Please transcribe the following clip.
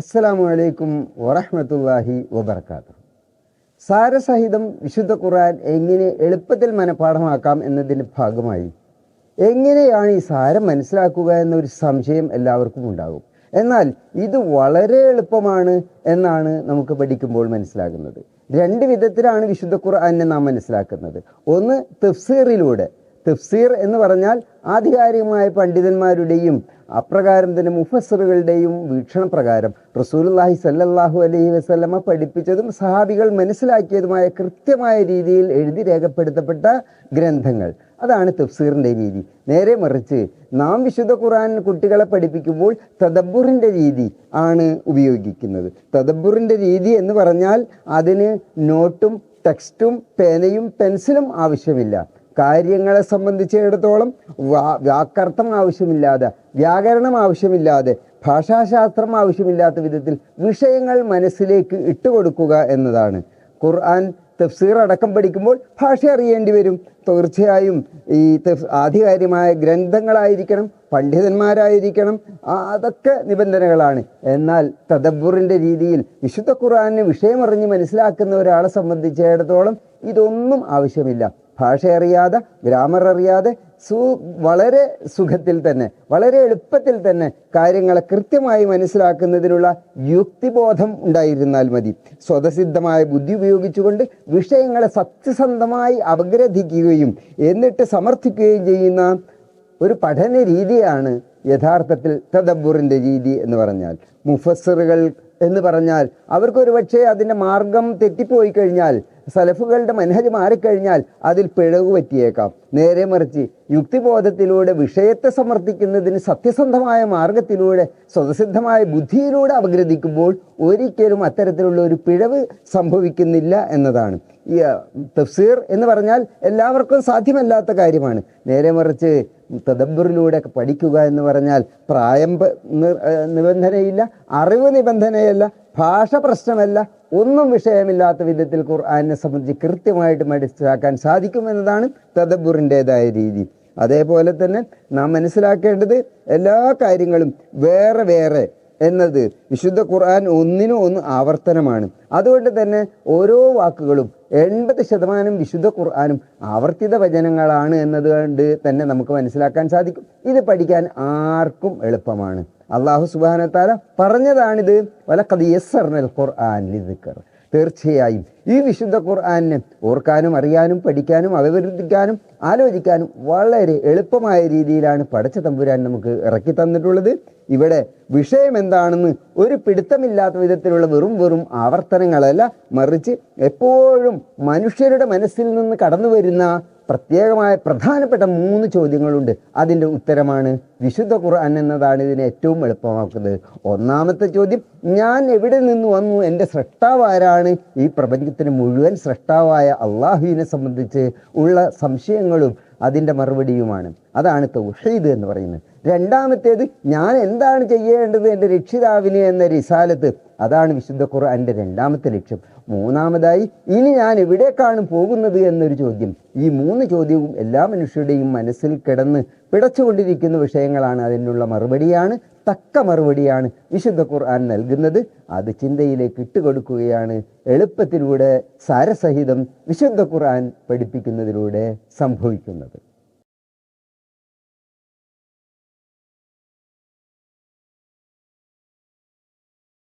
അസ്സലാമു അലൈക്കും വറഹമത്തല്ലാഹി വബർക്കാത്തു. സാരസഹിതം വിശുദ്ധ ഖുർആൻ എങ്ങനെ എളുപ്പത്തിൽ മനഃപ്പാഠമാക്കാം എന്നതിന്റെ ഭാഗമായി എങ്ങനെയാണ് ഈ സാരം മനസ്സിലാക്കുക എന്നൊരു സംശയം എല്ലാവർക്കും ഉണ്ടാകും. എന്നാൽ ഇത് വളരെ എളുപ്പമാണ് എന്നാണ് നമുക്ക് പഠിക്കുമ്പോൾ മനസ്സിലാകുന്നത്. രണ്ട് വിധത്തിലാണ് വിശുദ്ധ ഖുർആാനെ നാം മനസ്സിലാക്കുന്നത്. ഒന്ന് തഫ്സീറിലൂടെ തഫ്സീർ എന്ന് പറഞ്ഞാൽ ആധികാരികമായ പണ്ഡിതന്മാരുടെയും അപ്രകാരം തന്നെ മുഫസറുകളുടെയും വീക്ഷണപ്രകാരം റസൂലുള്ളാഹി സല്ലല്ലാഹു അലൈഹി വസല്ലമ പഠിപ്പിച്ചതും സഹാബികൾ മനസ്സിലാക്കിയതുമായ കൃത്യമായ രീതിയിൽ എഴുതി രേഖപ്പെടുത്തപ്പെട്ട ഗ്രന്ഥങ്ങൾ. അതാണ് തഫ്സീറിന്റെ രീതി. നേരെ മറിച്ച് നാം വിശുദ്ധ ഖുറാൻ കുട്ടികളെ പഠിപ്പിക്കുമ്പോൾ തദബ്ബുറിന്റെ രീതി ആണ് ഉപയോഗിക്കുന്നത്. തദബ്ബുറിന്റെ രീതി എന്ന് പറഞ്ഞാൽ അതിന് നോട്ടും ടെക്സ്റ്റും പേനയും പെൻസിലും ആവശ്യമില്ല. കാര്യങ്ങളെ സംബന്ധിച്ചിടത്തോളം വാ- വാക്കർത്ഥം ആവശ്യമില്ലാതെ വ്യാകരണം ആവശ്യമില്ലാതെ ഭാഷാശാസ്ത്രം ആവശ്യമില്ലാത്ത വിധത്തിൽ വിഷയങ്ങൾ മനസ്സിലേക്ക് ഇട്ടുകൊടുക്കുക എന്നതാണ്. ഖുർആൻ തഫ്സീർ അടക്കം പഠിക്കുമ്പോൾ ഭാഷ അറിയേണ്ടി വരും. തീർച്ചയായും ഈ തഫ് ആധികാരികമായ ഗ്രന്ഥങ്ങളായിരിക്കണം പണ്ഡിതന്മാരായിരിക്കണം അതൊക്കെ നിബന്ധനകളാണ്. എന്നാൽ തദബുറിന്റെ രീതിയിൽ വിശുദ്ധ ഖുറാനിന് വിഷയമറിഞ്ഞ് മനസ്സിലാക്കുന്ന ഒരാളെ സംബന്ധിച്ചിടത്തോളം ഇതൊന്നും ആവശ്യമില്ല. ഭാഷ അറിയാതെ ഗ്രാമർ അറിയാതെ സു വളരെ സുഖത്തിൽ തന്നെ വളരെ എളുപ്പത്തിൽ തന്നെ കാര്യങ്ങളെ കൃത്യമായി മനസ്സിലാക്കുന്നതിനുള്ള യുക്തിബോധം ഉണ്ടായിരുന്നാൽ മതി. സ്വതസിദ്ധമായ ബുദ്ധി ഉപയോഗിച്ചുകൊണ്ട് വിഷയങ്ങളെ സത്യസന്ധമായി അപഗ്രഥിക്കുകയും എന്നിട്ട് സമർത്ഥിക്കുകയും ചെയ്യുന്ന ഒരു പഠന രീതിയാണ് യഥാർത്ഥത്തിൽ തദബുറിന്റെ രീതി എന്ന് പറഞ്ഞാൽ. മുഫസറുകൾ എന്ന് പറഞ്ഞാൽ അവർക്കൊരു പക്ഷേ അതിന്റെ മാർഗം തെറ്റിപ്പോയി കഴിഞ്ഞാൽ സലഫുകളുടെ മനഹജ് മാറിക്കഴിഞ്ഞാൽ അതിൽ പിഴവ് പറ്റിയേക്കാം. നേരെ മറിച്ച് യുക്തിബോധത്തിലൂടെ വിഷയത്തെ സമർത്ഥിക്കുന്നതിന് സത്യസന്ധമായ മാർഗത്തിലൂടെ സ്വതസിദ്ധമായ ബുദ്ധിയിലൂടെ അപഗ്രഥിക്കുമ്പോൾ ഒരിക്കലും അത്തരത്തിലുള്ള ഒരു പിഴവ് സംഭവിക്കുന്നില്ല എന്നതാണ്. ഈ തഫ്സീർ എന്ന് പറഞ്ഞാൽ എല്ലാവർക്കും സാധ്യമല്ലാത്ത കാര്യമാണ്. നേരെ മറിച്ച് തദബ്ബറിലൂടെ പഠിക്കുക എന്ന് പറഞ്ഞാൽ പ്രായം നിബന്ധനയില്ല അറിവ് നിബന്ധനയല്ല ഭാഷ പ്രശ്നമല്ല ഒന്നും വിഷയമില്ലാത്ത വിധത്തിൽ ഖുർആനെ സംബന്ധിച്ച് കൃത്യമായിട്ട് മനസ്സിലാക്കാൻ സാധിക്കുമെന്നതാണ് തദബുറിന്റെതായ രീതി. അതേപോലെ തന്നെ നാം മനസ്സിലാക്കേണ്ടത് എല്ലാ കാര്യങ്ങളും വേറെ വേറെ എന്നത് വിശുദ്ധ ഖുർആൻ ഒന്നിനും ഒന്ന് ആവർത്തനമാണ്. അതുകൊണ്ട് തന്നെ ഓരോ വാക്കുകളും എൺപത് ശതമാനം വിശുദ്ധ ഖുർആാനും ആവർത്തിത വചനങ്ങളാണ് എന്നതുകൊണ്ട് തന്നെ നമുക്ക് മനസ്സിലാക്കാൻ സാധിക്കും. ഇത് പഠിക്കാൻ ആർക്കും എളുപ്പമാണ്. അള്ളാഹു സുബാനത്താല പറഞ്ഞതാണിത്. വലക്കത് യസ്സർനൽ ഖുർആൻ ലിദിക്കർ തീർച്ചയായും. ഈ വിശുദ്ധ ഖുർആാനിന് ഓർക്കാനും അറിയാനും പഠിക്കാനും അഭിവൃദ്ധിക്കാനും ആലോചിക്കാനും വളരെ എളുപ്പമായ രീതിയിലാണ് പടച്ച തമ്പുരാൻ നമുക്ക് ഇറക്കി തന്നിട്ടുള്ളത്. ഇവിടെ വിഷയം എന്താണെന്ന് ഒരു പിടുത്തമില്ലാത്ത വിധത്തിലുള്ള വെറും വെറും ആവർത്തനങ്ങളല്ല. മറിച്ച് എപ്പോഴും മനുഷ്യരുടെ മനസ്സിൽ നിന്ന് കടന്നു വരുന്ന പ്രത്യേകമായ പ്രധാനപ്പെട്ട മൂന്ന് ചോദ്യങ്ങളുണ്ട്. അതിന്റെ ഉത്തരമാണ് വിശുദ്ധ ഖുർആൻ എന്നതാണ് ഇതിനെ ഏറ്റവും എളുപ്പമാക്കുന്നത്. ഒന്നാമത്തെ ചോദ്യം ഞാൻ എവിടെ നിന്ന് വന്നു? എന്റെ സൃഷ്ടാവ് ആരാണ്? ഈ പ്രപഞ്ചത്തിന് മുഴുവൻ സൃഷ്ടാവായ അള്ളാഹുവിനെ സംബന്ധിച്ച് ഉള്ള സംശയങ്ങളും അതിന്റെ മറുപടിയുമാണ്. അതാണ് തൗഹീദ് എന്ന് പറയുന്നത്. രണ്ടാമത്തേത് ഞാൻ എന്താണ് ചെയ്യേണ്ടത് എന്റെ രക്ഷിതാവിന് എന്ന റിസാലത്ത്. അതാണ് വിശുദ്ധ ഖുർആന്റെ രണ്ടാമത്തെ ലക്ഷ്യം. മൂന്നാമതായി ഇനി ഞാൻ എവിടേക്കാണ് പോകുന്നത് എന്നൊരു ചോദ്യം. ഈ മൂന്ന് ചോദ്യവും എല്ലാ മനുഷ്യരുടെയും മനസ്സിൽ കിടന്ന് പിടച്ചുകൊണ്ടിരിക്കുന്ന വിഷയങ്ങളാണ്. അതിനുള്ള മറുപടിയാണ് തക്ക മറുപടിയാണ് വിശുദ്ധ ഖുർആൻ നൽകുന്നത്. അത് ചിന്തയിലേക്ക് ഇട്ടുകൊടുക്കുകയാണ്. എളുപ്പത്തിലൂടെ സാരസഹിതം വിശുദ്ധ ഖുർആൻ പഠിപ്പിക്കുന്നതിലൂടെ സംഭവിക്കുന്നത്.